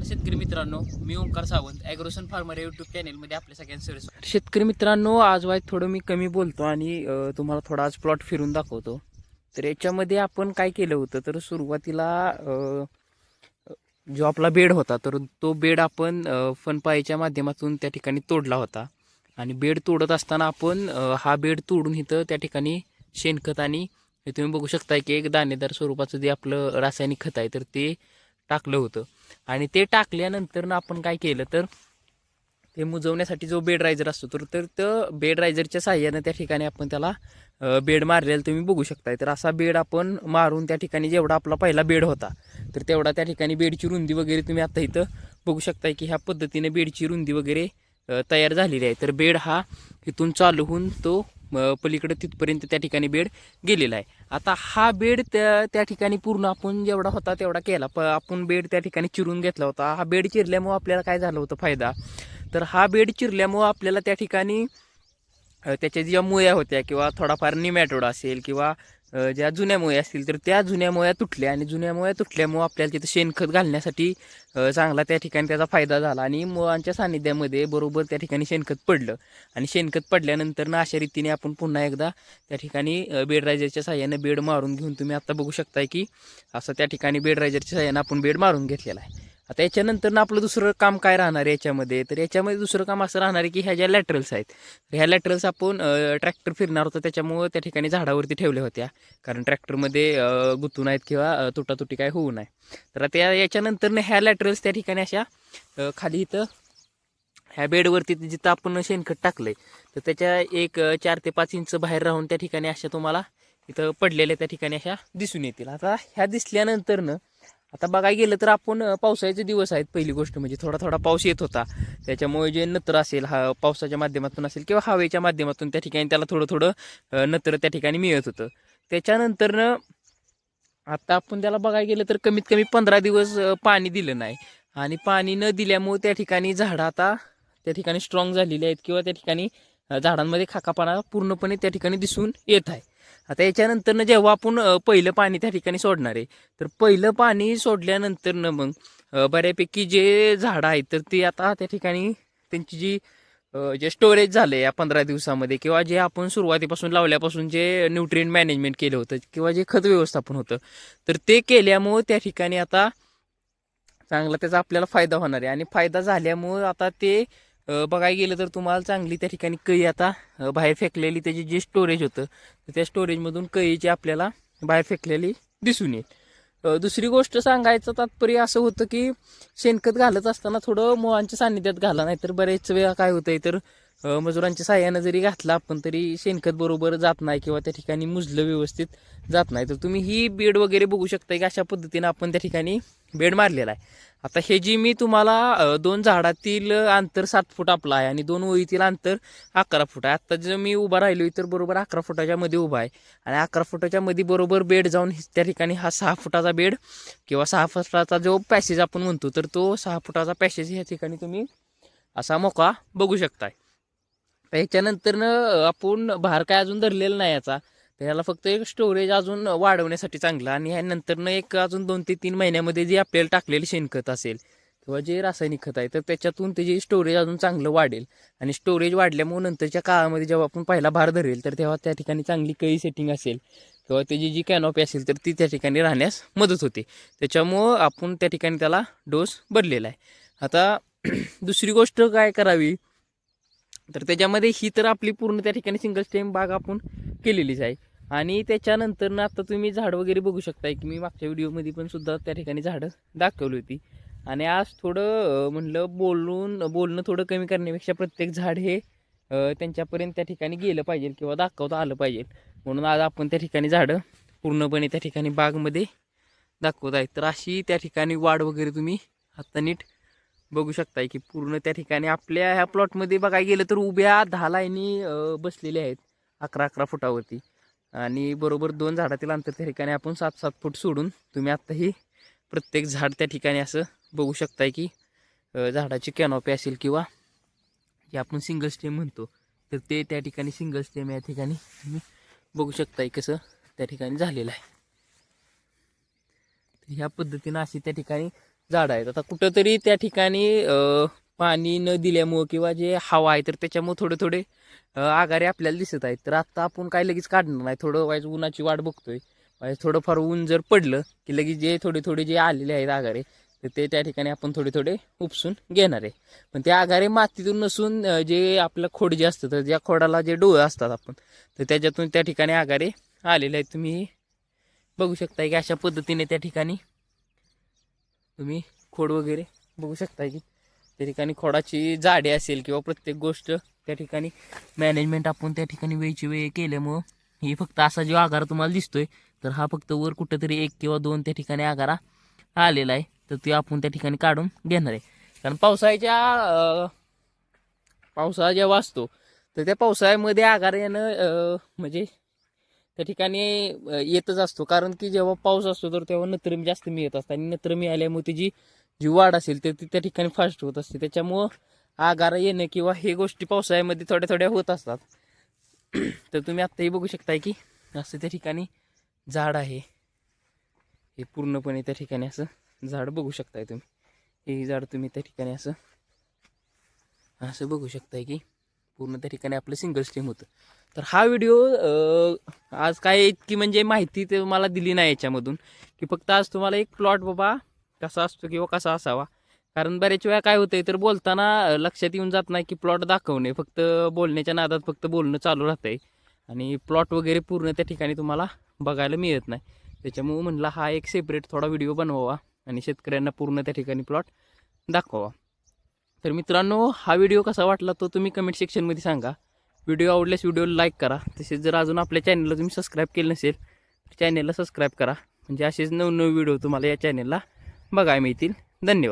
तर शेतकरी मित्रांनो मी ओंकार सावंत ॲग्रोसन फार्मर यूट्यूब चॅनेलमध्ये आपल्या सगळ्यांचं सर्विस शेतकरी मित्रांनो आज वाईट थोडं मी कमी बोलतो आणि तुम्हाला थोडा आज प्लॉट फिरून दाखवतो. तर याच्यामध्ये आपण काय केलं होतं तर सुरुवातीला जो आपला बेड होता तर तो बेड आपण अं, फनपाईच्या माध्यमातून त्या ठिकाणी तोडला होता. आणि बेड तोडत असताना आपण हा बेड तोडून इथं त्या ठिकाणी शेणखत आणि हे तुम्ही बघू शकता की एक दाणेदार स्वरूपाचं जे आपलं रासायनिक खत आहे तर ते टाकलं होतं. आणि ते टाकल्यानंतर ना आपण काय केलं तर ते मुजवण्यासाठी जो बेड रायझर असतो तर तर त्या बेड रायझरच्या साह्यानं त्या ठिकाणी आपण त्याला बेड मारलेला तुम्ही बघू शकताय. तर असा बेड आपण मारून त्या ठिकाणी जेवढा आपला पहिला बेड होता तर तेवढा त्या ठिकाणी बेडची रुंदी वगैरे तुम्ही आता इथं बघू शकताय की ह्या पद्धतीने बेडची रुंदी वगैरे तयार झालेली आहे. तर बेड हा इथून चालू होऊन तो पलीकडे तिथपर्यंत त्या ठिकाणी बेड गेलेला आहे. आता हा बेड त्या त्या ठिकाणी पूर्ण आपण जेवढा होता तेवढा केला. प आपण बेड त्या ठिकाणी चिरून घेतला होता. हा बेड चिरल्यामुळं आपल्याला काय झालं होतं फायदा? तर हा बेड चिरल्यामुळं आपल्याला त्या ठिकाणी त्याच्या ज्या मुया होत्या किंवा थोडाफार निमॅटोड असेल किंवा ज्या जुन्या मोया असतील तर त्या जुन्या मोया तुटल्या आणि जुन्या मोया तुटल्यामुळं आपल्याला तिथं शेणखत घालण्यासाठी चांगला त्या ठिकाणी त्याचा फायदा झाला आणि मुळांच्या सान्निध्यामध्ये बरोबर त्या ठिकाणी शेणखत पडलं. आणि शेणखत पडल्यानंतर ना अशा रीतीने आपण पुन्हा एकदा त्या ठिकाणी बेडरायझरच्या बेड साह्यानं बेड मारून घेऊन तुम्ही आता बघू शकताय की असं त्या ठिकाणी बेडरायझरच्या साह्यानं आपण बेड मारून घेतलेला आहे. आता याच्यानंतर ना आपलं दुसरं काम काय राहणार आहे याच्यामध्ये? तर याच्यामध्ये दुसरं काम असं राहणार आहे की ह्या ज्या लॅटरल्स आहेत तर ह्या लॅटरल्स आपण ट्रॅक्टर फिरणार होतो. त्याच्यामुळं त्या ठिकाणी झाडावरती ठेवल्या होत्या. कारण ट्रॅक्टरमध्ये गुतू नाहीत किंवा तुटातुटी काय होऊ नये. तर आता या याच्यानंतर ह्या लॅटरल्स त्या ठिकाणी अशा खाली इथं ह्या बेडवरती जिथं आपण शेणखत टाकलंय तर त्याच्या एक चार ते पाच इंच बाहेर राहून त्या ठिकाणी अशा तुम्हाला इथं पडलेल्या त्या ठिकाणी अशा दिसून येतील. आता ह्या दिसल्यानंतर आता बघायला गेलं तर आपण पावसाळ्याचे दिवस आहेत पहिली गोष्ट म्हणजे थोडा थोडा पाऊस येत होता. त्याच्यामुळे जे नत्र असेल हा पावसाच्या माध्यमातून असेल किंवा हवेच्या माध्यमातून त्या ठिकाणी त्याला थोडं थोडं नत्र त्या ठिकाणी मिळत होतं. त्याच्यानंतरनं आता आपण त्याला बघायला गेलं तर कमीत कमी पंधरा दिवस पाणी दिलं नाही. आणि पाणी न दिल्यामुळे त्या ठिकाणी झाडं आता त्या ठिकाणी स्ट्रॉंग झालेली आहेत किंवा त्या ठिकाणी झाडांमध्ये खाकापाना पूर्णपणे त्या ठिकाणी दिसून येत आहे. आता याच्यानंतरनं जेव्हा आपण पहिलं पाणी त्या ठिकाणी सोडणार आहे तर पहिलं पाणी सोडल्यानंतरनं मग बऱ्यापैकी जे झाडं आहेत तर ते आता त्या ठिकाणी त्यांची जी जे स्टोरेज झालं या पंधरा दिवसामध्ये किंवा जे आपण सुरुवातीपासून लावल्यापासून जे न्यूट्रिएंट मॅनेजमेंट केलं होतं किंवा जे खत व्यवस्थापन होतं तर ते केल्यामुळं त्या ठिकाणी आता चांगला त्याचा आपल्याला फायदा होणार आहे. आणि फायदा झाल्यामुळं आता ते बघायला गेलं तर तुम्हाला चांगली त्या ठिकाणी कई आता बाहेर फेकलेली त्याची जे स्टोरेज होतं त्या स्टोरेजमधून कळीची आपल्याला बाहेर फेकलेली दिसून येईल. दुसरी गोष्ट सांगायचं तात्पर्य असं होतं की शेणखत घालत असताना थोडं मुळांच्या सान्निध्यात घाला नाहीतर बरेच वेळा काय होतंय तर मजुरांच्या साह्यानं जरी घातला आपण तरी शेणखत बरोबर जात नाही किंवा त्या ठिकाणी मुजलं व्यवस्थित जात नाही. तर तुम्ही ही बेड वगैरे बघू शकता की अशा पद्धतीनं आपण त्या ठिकाणी बेड मारलेला आहे. आता हे जी मी तुम्हाला दोन झाडातील अंतर सात फूट आपलं आहे आणि दोन ओळीतील अंतर अकरा फूट आहे. आता जर मी उभा राहिलो तर बरोबर अकरा फुटाच्या मध्ये उभा आहे. आणि अकरा फुटाच्या मध्ये बरोबर बेड जाऊन त्या ठिकाणी हा सहा फुटाचा बेड किंवा सहा फुटाचा जो पॅसेज आपण म्हणतो तर तो सहा फुटाचा पॅसेज ह्या ठिकाणी तुम्ही असा मोका बघू शकताय. तर ह्याच्यानंतरनं आपण भार काय अजून धरलेला नाही याचा. तर ह्याला फक्त एक स्टोरेज अजून वाढवण्यासाठी चांगलं. आणि ह्यानंतरनं एक अजून दोन ते तीन महिन्यामध्ये जे आपल्याला टाकलेलं शेणखत असेल किंवा जे रासायनिक खत आहे तर त्याच्यातून त्याची स्टोरेज अजून चांगलं वाढेल. आणि स्टोरेज वाढल्यामुळे नंतरच्या काळामध्ये जेव्हा आपण पहिला भार धरेल तर तेव्हा त्या ठिकाणी चांगली कळी सेटिंग असेल किंवा त्याची जी कॅनॉपी असेल तर ती त्या ठिकाणी राहण्यास मदत होते. त्याच्यामुळं आपण त्या ठिकाणी त्याला डोस बदलेला आहे. आता दुसरी गोष्ट काय करावी? तर त्याच्यामध्ये ही तर आपली पूर्ण त्या ठिकाणी सिंगल स्टेम बाग आपण केलेलीच आहे. आणि त्याच्यानंतर ना आता तुम्ही झाड वगैरे बघू शकताय की मी मागच्या व्हिडिओमध्ये पण सुद्धा त्या ठिकाणी झाडं दाखवली होती. आणि आज थोडं म्हणलं बोलून बोलणं थोडं कमी करण्यापेक्षा प्रत्येक झाड हे त्यांच्यापर्यंत त्या ठिकाणी गेलं पाहिजे किंवा दाखवता आलं पाहिजे. म्हणून आज आपण त्या ठिकाणी झाडं पूर्णपणे त्या ठिकाणी बागमध्ये दाखवत आहे. तर अशी त्या ठिकाणी वाढ वगैरे तुम्ही आत्ता नीट बघू शकताय की पूर्ण त्या ठिकाणी आपल्या ह्या प्लॉटमध्ये बघायला गेलं तर उभ्या दहा लाईनी बसलेल्या आहेत अकरा अकरा फुटावरती. आणि बरोबर दोन झाडातील अंतर त्या ठिकाणी आपण सात सात फूट सोडून तुम्ही आत्ताही प्रत्येक झाड त्या ठिकाणी असं बघू शकताय की झाडाची कॅनॉपी असेल किंवा जे आपण सिंगल स्टेम म्हणतो तर ते त्या ठिकाणी सिंगल स्टेम या ठिकाणी तुम्ही बघू शकताय कसं त्या ठिकाणी झालेलं आहे. तर ह्या पद्धतीनं अशी त्या ठिकाणी झाडं आहेत. आता कुठंतरी त्या ठिकाणी पाणी न दिल्यामुळं किंवा जे हवा आहे तर त्याच्यामुळे थोडे थोडे आघारे आगारे आपल्याला दिसत आहेत. तर आता आपण काय लगेच काढणार नाही. थोडं वाईज उन्हाची वाट बघतोय. वाईज थोडंफार ऊन जर पडलं की लगेच जे थोडे थोडे जे आलेले आहेत आगारे तर ते त्या ठिकाणी आपण थोडे थोडे उपसून घेणार आहे. पण ते आगारे मातीतून नसून जे आपलं खोड जे असतं तर ज्या खोडाला जे डोळे असतात आपण तर त्याच्यातून त्या ठिकाणी आगारे आलेले आहेत. तुम्ही बघू शकता की अशा पद्धतीने त्या ठिकाणी तुम्ही खोड वगैरे बघू शकता की त्या ठिकाणी खोडाची जाडी असेल किंवा प्रत्येक गोष्ट त्या ठिकाणी मॅनेजमेंट आपण त्या ठिकाणी वेळची वेळ केल्यामुळं ही फक्त असा जो आगार तुम्हाला दिसतोय तर हा फक्त वर कुठंतरी एक किंवा दोन त्या ठिकाणी आगारा आलेला आहे. तर ते आपण त्या ठिकाणी काढून घेणार आहे. कारण पावसाळ्याच्या पावसाळा जेव्हा असतो तर त्या पावसाळ्यामध्ये आगार येणं म्हणजे त्या ठिकाणी येतच असतो. कारण की जेव्हा पाऊस असतो तर तेव्हा नत्रमी जास्त मिळत असतात आणि नत्रमी आल्यामुळे तिची जी वाढ असेल तर ती त्या ठिकाणी फास्ट होत असते. त्याच्यामुळं आगार येणं किंवा हे गोष्टी पावसाळ्यामध्ये थोड्या थोड्या होत असतात. तर तुम्ही आत्ताही बघू शकताय की असं त्या ठिकाणी झाड आहे. हे पूर्णपणे त्या ठिकाणी असं झाड बघू शकताय तुम्ही. हे झाड तुम्ही त्या ठिकाणी असं असं बघू शकताय की पूर्ण त्या ठिकाणी आपलं सिंगल स्टेम होतं. तर हा व्हिडिओ आज काय इतकी म्हणजे माहिती ते मला दिली नाही याच्यामधून की फक्त आज तुम्हाला एक प्लॉट बाबा कसा असतो किंवा कसा असावा. कारण बऱ्याच वेळा काय होतंय तर बोलताना लक्षात येऊन जात नाही की प्लॉट दाखवणे फक्त बोलण्याच्या नादात फक्त बोलणं चालू राहतंय. आणि प्लॉट वगैरे पूर्ण त्या ठिकाणी तुम्हाला बघायला मिळत नाही. त्याच्यामुळं म्हणला हा एक सेपरेट थोडा व्हिडिओ बनवावा आणि शेतकऱ्यांना पूर्ण त्या ठिकाणी प्लॉट दाखवावा. तर मित्रांनो हा व्हिडिओ कसा वाटला तो तुम्ही कमेंट सेक्शनमध्ये सांगा. व्हिडिओ आवडल्यास व्हिडिओला लाईक करा. तसेच जर अजून आपल्या चॅनलला तुम्ही सबस्क्राईब केलं नसेल तर चॅनलला सबस्क्राईब करा. म्हणजे असेच नवनवे व्हिडिओ तुम्हाला या चॅनलला बघायला मिळतील. धन्यवाद.